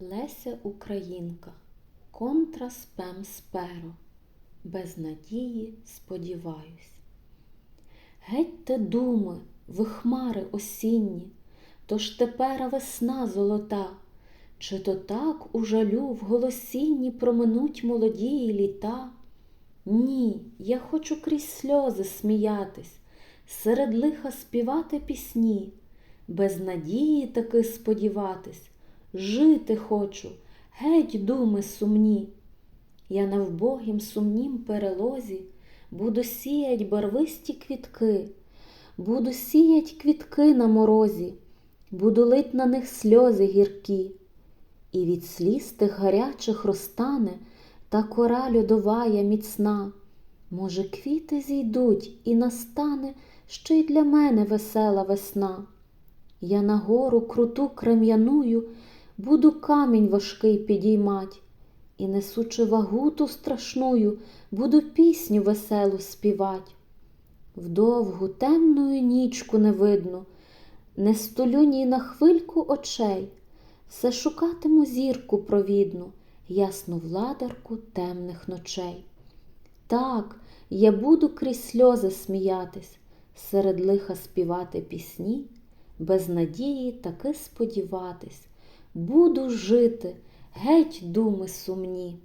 Леся Українка, контра спем сперо, без надії сподіваюсь. Геть те думи, ви хмари осінні, то ж тепера весна золота, чи то так у жалю в голосінні проминуть молодії літа? Ні, я хочу крізь сльози сміятись, серед лиха співати пісні, без надії таки сподіватись, жити хочу, геть думи сумні. Я на вбогім сумнім перелозі буду сіять барвисті квітки, буду сіять квітки на морозі, буду лить на них сльози гіркі, і від сліз тих гарячих розтане та кора льодовая міцна. Може, квіти зійдуть, і настане ще й для мене весела весна. Я на гору круту крем'яную буду камінь важкий підіймать, і, несучи вагу ту страшную, буду пісню веселу співать. Вдовгу темною нічку не видно, не столю ні на хвильку очей, все шукатиму зірку провідну, ясну владарку темних ночей. Так, я буду крізь сльози сміятись, серед лиха співати пісні, без надії таки сподіватись, буду жити, геть думи сумні.